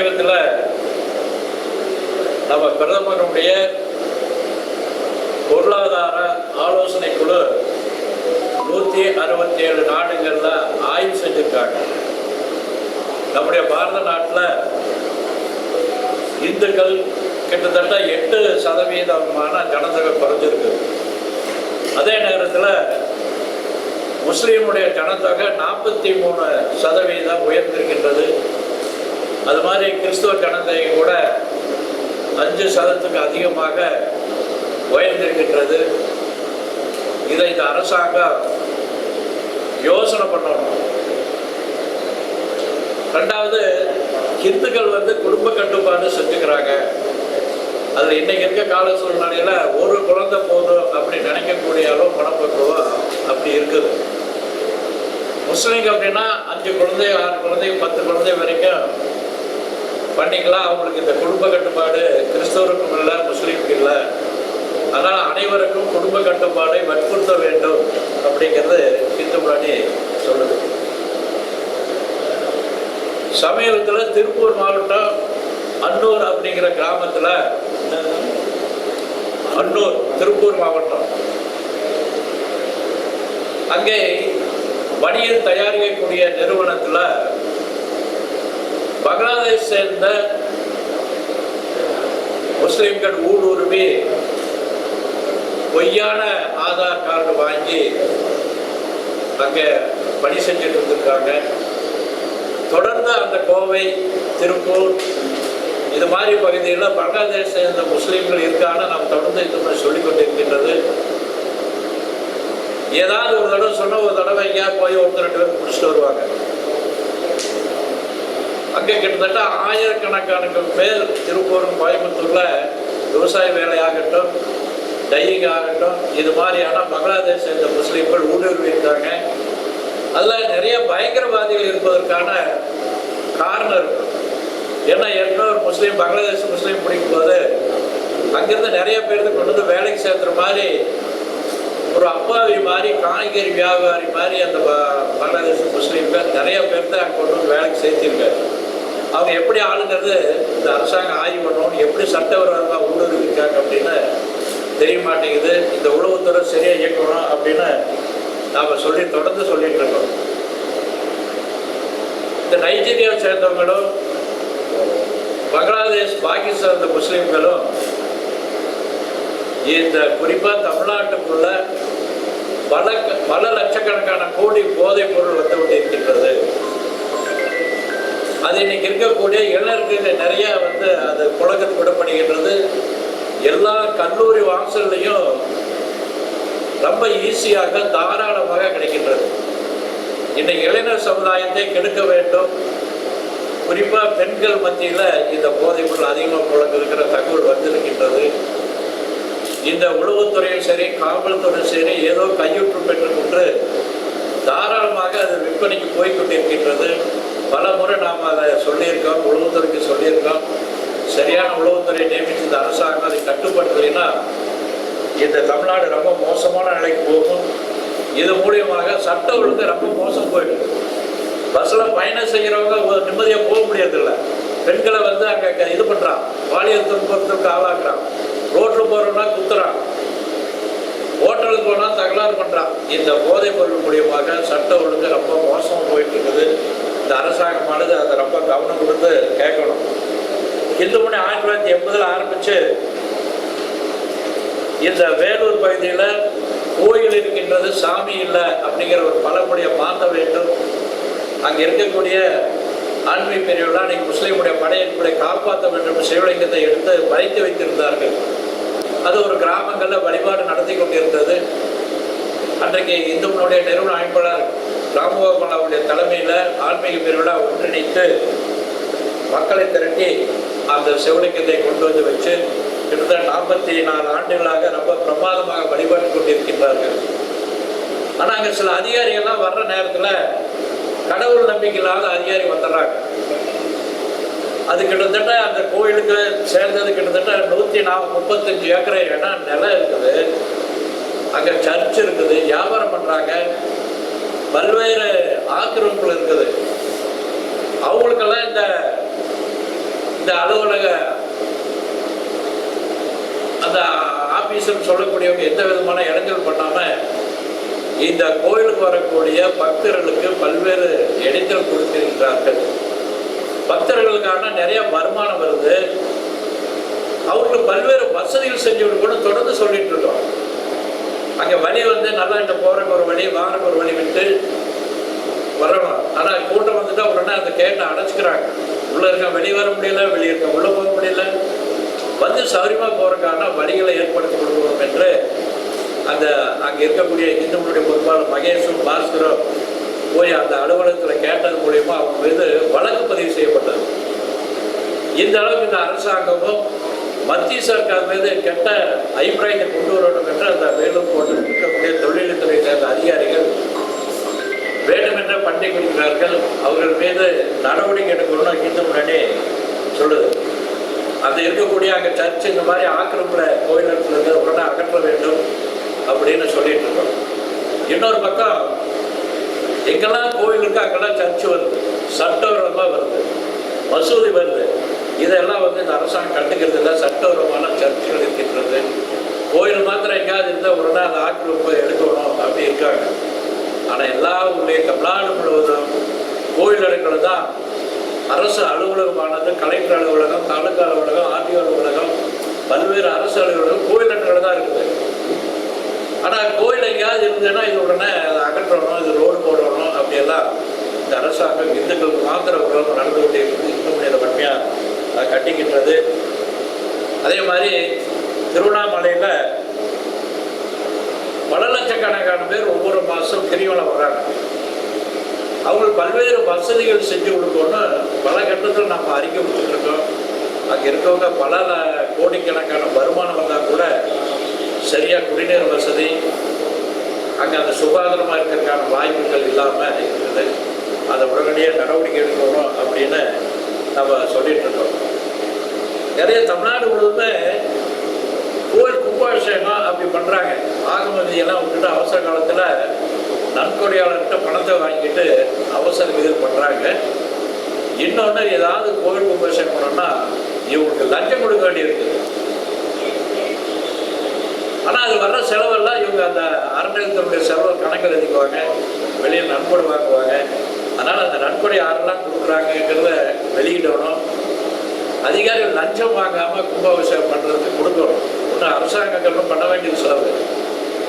சமீபத்தில் நம்ம பிரதமருடைய பொருளாதார ஆலோசனை குழு நூற்றி அறுபத்தி ஏழு நாடுகளில் ஆய்வு செஞ்சுருக்காங்க. நம்முடைய பாரத நாட்டில் இந்துக்கள் கிட்டத்தட்ட எட்டு சதவீதமான ஜனத்தொகை குறைஞ்சிருக்கு. அதே நேரத்தில் முஸ்லீமுடைய ஜனத்தொகை நாற்பத்தி மூணு சதவீதம் உயர்ந்திருக்கின்றது. அது மாதிரி கிறிஸ்துவ ஜனத்தொகை கூட அஞ்சு சதத்துக்கு அதிகமாக உயர்ந்திருக்கின்றது. இதை இந்த அரசாங்கம் யோசனை பண்ணணும். ரெண்டாவது ஹிந்துக்கள் வந்து குடும்ப கட்டுப்பாடு செஞ்சுக்கிறாங்க. அதில் இன்னைக்கு இருக்க கால சூழ்நிலையில் ஒரு குழந்தை போதும் அப்படி நினைக்கக்கூடிய அளவு மனப்பக்குவம் அப்படி இருக்குது. முஸ்லீம் அப்படின்னா அஞ்சு குழந்தை ஆறு குழந்தை பத்து குழந்தை வரைக்கும் பண்ணிக்கலாம். அவங்களுக்கு இந்த குடும்ப கட்டுப்பாடு கிறிஸ்தவருக்கும் இல்லை முஸ்லீமுக்கு இல்லை. அதனால் அனைவருக்கும் குடும்ப கட்டுப்பாடை வற்புறுத்த வேண்டும் அப்படிங்கிறது இந்து முன்னணி சொல்லுது. சமீபத்தில் திருப்பூர் மாவட்டம் அன்னூர் அப்படிங்கிற கிராமத்தில் அன்னூர் திருப்பூர் மாவட்டம். அங்கே வணிகம் தயாரிக்கக்கூடிய நிறுவனத்தில் பங்களாதேஷ் சேர்ந்த முஸ்லிம்கள் ஊடுருவி பொய்யான ஆதார் கார்டு வாங்கி அங்கே பணி செஞ்சுட்டு இருந்திருக்காங்க தொடர்ந்து அந்த கோவை திருப்பூர் இது மாதிரி பகுதியில் பங்களாதேஷ் சேர்ந்த முஸ்லீம்கள் இருக்கான நாம் தொடர்ந்து இந்த மாதிரி கொண்டிருக்கின்றது. ஏதாவது ஒரு தடவை சொன்ன ஒரு தடவை எங்கேயா போய் ஒருத்தர் ரெண்டு பேரும் பிடிச்சிட்டு வருவாங்க. அங்கே கிட்டத்தட்ட ஆயிரக்கணக்கான பேர் திருப்பூரும் கோயம்புத்தூரில் விவசாய வேலையாகட்டும் டையிங் ஆகட்டும் இது மாதிரியான பங்களாதேஷ் சேர்ந்த முஸ்லீம்கள் ஊடுருவி இருக்காங்க. அதில் நிறைய பயங்கரவாதிகள் இருப்பதற்கான காரணம் இருக்கு. ஏன்னா ஏற்கனவே ஒரு முஸ்லீம் பங்களாதேஷ் முஸ்லீம் பிடிக்கும் போது அங்கிருந்து நிறைய பேருக்கு கொண்டு வந்து வேலைக்கு சேர்த்துற மாதிரி ஒரு அப்பாவி மாதிரி காய்கறி வியாபாரி மாதிரி அந்த ப- பங்களாதேஷ் முஸ்லீம்கள் நிறைய பேர் அங்கே கொண்டு வந்து வேலைக்கு சேர்த்திருக்காரு அவங்க எப்படி ஆளுங்கிறது இந்த அரசாங்கம் ஆய்வு பண்ணணும் எப்படி சட்டவிரோதமாக ஊடுருவிருக்காங்க அப்படின்னு தெரிய மாட்டேங்குது. இந்த உளவுத்துறை சரியா இயக்கணும் அப்படின்னு நாம் சொல்லி தொடர்ந்து சொல்லிட்டு இருக்கோம். இந்த நைஜீரியாவை சேர்ந்தவங்களும் பங்களாதேஷ் பாகிஸ்தான் சேர்ந்த முஸ்லீம்களும் இந்த குறிப்பா தமிழ்நாட்டுக்குள்ள பல பல லட்சக்கணக்கான கோடி போதைப் பொருள் வந்து கொண்டிருக்கின்றது. அது இன்னைக்கு இருக்கக்கூடிய இளைஞர்கள் நிறைய வந்து அது புழக்கத்துக்கு விடப்படுகின்றது. எல்லா கல்லூரி வாசல்லையும் ரொம்ப ஈஸியாக தாராளமாக கிடைக்கின்றது. இன்னைக்கு இளைஞர் சமுதாயத்தை கெடுக்க வேண்டும். குறிப்பாக பெண்கள் மத்தியில் இந்த போதைப் பொருள் அதிகமாக புழங்கிருக்கிற தகவல் வந்திருக்கின்றது. இந்த உளவுத்துறையும் சரி காவல்துறையும் சரி ஏதோ கையுற்று பெற்றுக்கொண்டு தாராளமாக அது விற்பனைக்கு போய்கொண்டிருக்கின்றது பல முறை நாம் அதை சொல்லியிருக்கோம் உளவுத்துறைக்கு சொல்லியிருக்கோம். சரியான உளவுத்துறை நியமித்து இந்த அரசாங்கம் அதை கட்டுப்படுத்தலைன்னா இந்த தமிழ்நாடு ரொம்ப மோசமான நிலைக்கு போகும். இது மூலியமாக சட்ட ஒழுங்கு ரொம்ப மோசம் போயிடுது. பஸ்ஸில் பயணம் செய்கிறவங்க நிம்மதியாக போக முடியறதில்ல. பெண்களை வந்து அங்கே இது பண்ணுறான் பாலியல் துன்புறுத்தலுக்கு ஆளாக்குறான். ரோட்டில் போகிறோம்னா குத்துறான். ஹோட்டலுக்கு போனால் தகராறு பண்ணுறான் இந்த போதைப் பொருள் மூலியமாக சட்ட ஒழுங்கு ரொம்ப மோசமாக போயிட்டு இருக்குது. இந்த அரசாங்கமானது அதை ரொம்ப கவனம் கொடுத்து கேட்கணும். இந்து மணி ஆயிரத்தி தொள்ளாயிரத்தி எண்பதில் ஆரம்பித்து இந்த வேலூர் பகுதியில் கோயில் இருக்கின்றது சாமி இல்லை அப்படிங்கிற ஒரு பழமொழியை மாற்ற வேண்டும். அங்கே இருக்கக்கூடிய ஆன்மீக பிரிவுலாம் அன்றைக்கு முஸ்லீமுடைய படையெடுப்பை காப்பாற்ற வேண்டும் என்று சிவலிங்கத்தை எடுத்து மறைத்து வைத்திருந்தார்கள். அது ஒரு கிராமங்களில் வழிபாடு நடத்தி கொண்டிருந்தது. அன்றைக்கு இந்துக்களுடைய நிறுவன அமைப்பாளர் ராமகோபால் அவருடைய தலைமையில் ஆன்மீக பிரிவிழா ஒன்றிணைத்து மக்களை திரட்டி அந்த சிவலிங்கத்தை கொண்டு வந்து வச்சு கிட்டத்தட்ட நாற்பத்தி நாலு ஆண்டுகளாக ரொம்ப பிரமாதமாக வழிபாட்டு கொண்டிருக்கின்றார்கள். ஆனால் அங்கே சில அதிகாரிகள்லாம் வர்ற நேரத்தில் கடவுள் நம்பிக்கை இல்லாத அதிகாரி வந்துடுறாங்க. அது கிட்டத்தட்ட அந்த கோயிலுக்கு சேர்ந்தது கிட்டத்தட்ட நூற்றி நா முப்பத்தஞ்சு ஏக்கரை இடம் நிலம் இருக்குது. அங்கே சர்ச் இருக்குது வியாபாரம் பண்ணுறாங்க பல்வேறு ஆக்கிரமிப்புகள் இருக்குது. அவங்களுக்கெல்லாம் இந்த இந்த அலுவலக அந்த ஆபீசர் சொல்லக்கூடியவங்க எந்த விதமான இடைஞ்சல் பண்ணாம இந்த கோயிலுக்கு வரக்கூடிய பக்தர்களுக்கு பல்வேறு இடைஞ்சல் கொடுத்திருக்கிறார்கள். பக்தர்களுக்கான நிறைய வருமானம் வருது. அவர்களுக்கு பல்வேறு வசதிகள் செஞ்சு கூட தொடர்ந்து சொல்லிட்டு இருக்கோம். அங்கே வழி வந்து நல்லா இந்த போகிறக்கு ஒரு வழி வாரக்கு ஒரு வழி விட்டு வரணும் ஆனால் கூட்டம் வந்துட்டா உடனே அந்த கேட்டை அடைச்சிக்கிறாங்க. உள்ளே இருக்க வெளியே வர முடியல வெளியே இருக்க உள்ளே போக முடியல. வந்து சௌரியமாக போகிறக்கான வழிகளை ஏற்படுத்தி கொடுக்கணும் என்று அந்த அங்கே இருக்கக்கூடிய இந்துக்களுடைய பொறுப்பாளர் மகேஷும் பாஸ்கரும் போய் அந்த அலுவலகத்தில் கேட்டது மூலயமா அவங்க மீது வழக்கு பதிவு செய்யப்பட்டது. இந்த அளவுக்கு இந்த அரசாங்கமும் மத்திய சர்க்கார் மீது கெட்ட அபிப்பிராயத்தை கொண்டு வரணும் என்று அந்த வேலூர் கோட்டையில் இருக்கக்கூடிய தொழில்துறை சேர்ந்த அதிகாரிகள் வேண்டுமென்ற பண்டை கொடுக்கிறார்கள். அவர்கள் மீது நடவடிக்கை எடுக்கணும்னு இந்து முன்னாடி சொல்லுது. அது இருக்கக்கூடிய அங்கே சர்ச் இந்த மாதிரி ஆக்கிரமிப்புல கோயில் இருந்து உடனே அகற்ற வேண்டும் அப்படின்னு சொல்லிட்டு இருக்கோம். இன்னொரு பக்கம் எங்கெல்லாம் கோயில் அங்கெல்லாம் சர்ச் வருது. சட்டவிரோதமாக வருது. மசூதி வருது. இதெல்லாம் வந்து இந்த அரசாங்கம் கண்டுக்கிறது இல்லை சட்டபூர்வமான சர்ச்சைகள் இருக்கின்றது. கோயில் மாத்திரம் எங்கேயாவது இருந்தால் உடனே அந்த ஆக்கிரமிப்பை எடுக்கணும் அப்படி இருக்காங்க. ஆனால் எல்லா ஊர்லேயும் தமிழ்நாடு முழுவதும் கோயில்களுக்கு தான் அரசு அலுவலகமானது கலெக்டர் அலுவலகம் தாலுகா அலுவலகம் ஆர்டிஓ அலுவலகம் பல்வேறு அரசு அலுவலகம் கோயில்கள் தான் இருக்குது. ஆனால் கோயில் எங்கேயாவது இருந்ததுன்னா இது உடனே அதை அகற்றணும் இது ரோடு போடணும் அப்படியெல்லாம் இந்த அரசாங்கம் இந்துக்களுக்கு மாத்திர உலகம் நடந்து கொண்டே இருக்குது. கட்டிக்கின்றது அதே மாதிரி திருவண்ணாமலையில் பல லட்சக்கணக்கான பேர் ஒவ்வொரு மாதம் கிரிவலம் வர்றாங்க. அவங்களுக்கு பல்வேறு வசதிகள் செஞ்சு கொடுக்கணும்னு பல கட்டத்தில் நம்ம அறிக்கை கொடுத்துருக்கோம் அங்கே இருக்கவங்க பல கோடிக்கணக்கான வருமானம் வந்தால் கூட சரியாக குடிநீர் வசதி அங்கே அந்த சுகாதாரமாக இருக்கிறதுக்கான வாய்ப்புகள் இல்லாமல் இருக்குது. அதை உடனடியாக நடவடிக்கை எடுக்கணும் அப்படின்னு நம்ம சொல்லிட்டு இருக்கோம். நிறைய தமிழ்நாடு முழுவதுமே கோயில் கும்பாபிஷேகம் அப்படி பண்ணுறாங்க ஆகமதியெல்லாம் விட்டுட்டு அவசர காலத்தில் நன்கொடையாளர்கிட்ட பணத்தை வாங்கிட்டு அவசர இது பண்ணுறாங்க இன்னொன்று ஏதாவது கோவில் கும்பாபிஷேகம் பண்ணோம்னா இவங்களுக்கு லஞ்சம் கொடுக்க வேண்டியிருக்குது ஆனால் அது வர்ற செலவெல்லாம் இவங்க அந்த அறநிலையத்தினுடைய செலவு கணக்கில் எழுதிக்குவாங்க வெளியில் நன்கொடை வாங்குவாங்க. அதனால் அந்த நன்கொடை யாரெல்லாம் கொடுக்குறாங்கங்கிறத வெளியிடணும். அதிகாரிகள் லஞ்சம் வாங்காமல் கும்பாபிஷேகம் பண்ணுறதுக்கு கொடுக்கணும். ஒன்றும் அரசாங்கங்களும் பண்ண வேண்டியது செலவு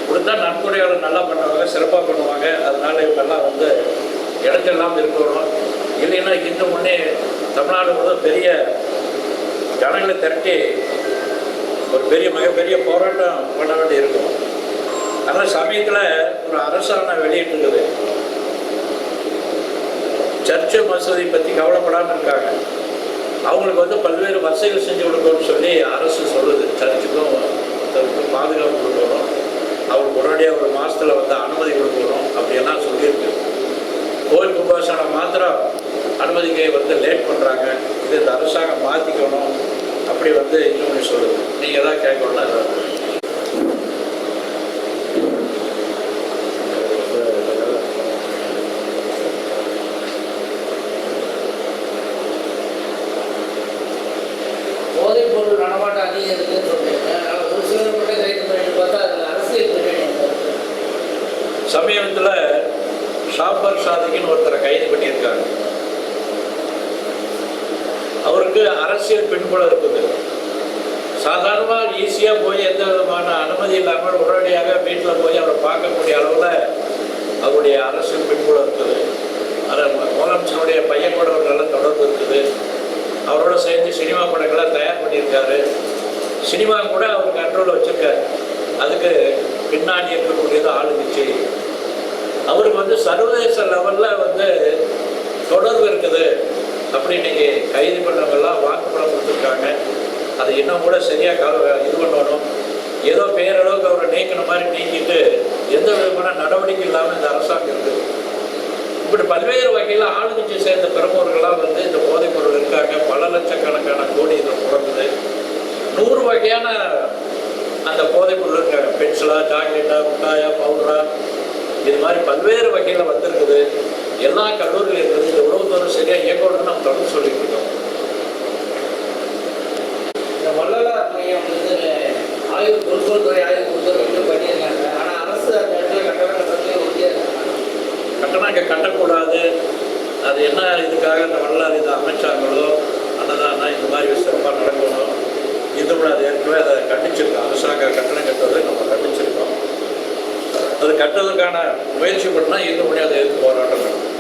கொடுத்தா நன்கொடையாளர் நல்லா பண்ணுவாங்க சிறப்பாக பண்ணுவாங்க. அதனால இவங்கெல்லாம் வந்து இடத்தெல்லாம் இருக்கணும் இல்லைன்னா இன்னும் முன்னே தமிழ்நாடு வந்து பெரிய ஜனங்களை திரட்டி ஒரு பெரிய மிகப்பெரிய போராட்டம் பண்ண வேண்டி இருக்கும் ஆனால் சமயத்தில் ஒரு அரசாணை வெளியிட்டிருக்குது. சர்ச்சு மசூதி பற்றி கவலைப்படாமல் இருக்காங்க. அவங்களுக்கு வந்து பல்வேறு வசதிகள் செஞ்சு கொடுக்கணும்னு சொல்லி அரசு சொல்லுது. சர்ச்சுக்கும் மற்றவங்களுக்கும் பாதுகாப்பு கொடுக்கணும். அவங்களுக்கு உடனடியாக ஒரு மாதத்தில் வந்து அனுமதி கொடுக்கணும் அப்படியெல்லாம் சொல்லியிருக்கு. கோயில் கும்பாசனம் மாத்திரம் அனுமதிக்கை வந்து லேட் பண்ணுறாங்க இது இந்த அரசாங்கம் மாற்றிக்கணும் அப்படி வந்து இன்னொன்று சொல்லுது. நீங்கள் தான் கேட்கணும்னா போதைப் பொருள் நடமாட்டம் அதிகம் இருக்குன்னு சொல்றீங்க. ஆனா ஒரு சிலர் மட்டும் கைது பண்ணிட்டு பார்த்தா அதில் அரசியல் பின்னணி சமீபத்தில் ஷாப்பர் சாதிக்குன்னு ஒருத்தரை கைது பண்ணியிருக்காங்க. அவருக்கு அரசியல் பின்புலம் இருக்குது. சாதாரணமாக ஈஸியாக போய் எந்த விதமான அனுமதி இல்லாமல் உடனடியாக வீட்டில் போய் அவரை பார்க்கக்கூடிய அளவில் அவருடைய அரசியல் பின்புலம் இருக்குது. அதில் முதலமைச்சருடைய பையன் கூட ஒரு நல்ல தொடர்பு இருக்குது. அவரோட சேர்ந்து சினிமா படங்களை தயார் பண்ணியிருக்காரு. சினிமா கூட அவர் கண்ட்ரோலில் வச்சிருக்காரு. அதுக்கு பின்னாடி இருக்கக்கூடியது ஆளுங்கட்சி. அவருக்கு வந்து சர்வதேச லெவலில் வந்து தொடர்பு இருக்குது. அப்படி இன்னைக்கு கைது பண்ணவங்கெல்லாம் வாக்குப்படம் கொடுத்துருக்காங்க. அது இன்னும் கூட சரியாக கால இது பண்ணணும். ஏதோ பேரளவுக்கு அவரை நீக்கின மாதிரி நீக்கிட்டு எந்த விதமான நடவடிக்கை இல்லாமல் இந்த அரசாங்கம் இருக்குது. இப்படி பல்வேறு வகையில் ஆளுங்கட்சி சேர்ந்த பிரமுகர்கள்லாம் வந்து இந்த போதைப் பொருள் இருக்காங்க. பல லட்சக்கணக்கான கோடி இதில் புறக்குது நூறு வகையான அந்த போதைப் பொருள் இருக்காங்க பென்சிலா சாக்லேட்டா முட்டாயா பவுடரா இது மாதிரி பல்வேறு வகையில் வந்திருக்குது. எல்லா கல்லூரியில் இருக்குது. இந்த உணவு தூரம் சரியாக இயக்கணும்னு நம்ம தொடர்ந்து சொல்லிட்டு இருக்கோம். இந்த வள்ளலார் மையம் வந்து ஆயுள் பொருட்கள் துறை ஆய்வு கொடுத்துருன்னு பண்ணியிருக்காங்க ஆனால் அரசு அந்த இடத்துல கட்டணம் கட்டுறதுலேயே உறுதியாக இருக்காங்க இங்கே கட்டக்கூடாது. அது என்ன இதுக்காக இந்த வரலாறு இதை அமைச்சாங்களோ அன்னதானா இந்த மாதிரி சிறப்பாக நடக்கணும். இது கூட அது ஏற்கனவே அதை கண்டிச்சிருக்கோம். அரசாங்க கட்டணம் கட்டுறதை நம்ம கண்டிச்சிருக்கோம். அது கட்டுறதுக்கான முயற்சி பண்ணால் இன்னும் முடியாது எதிர்த்து போராட்டம் நடக்கும்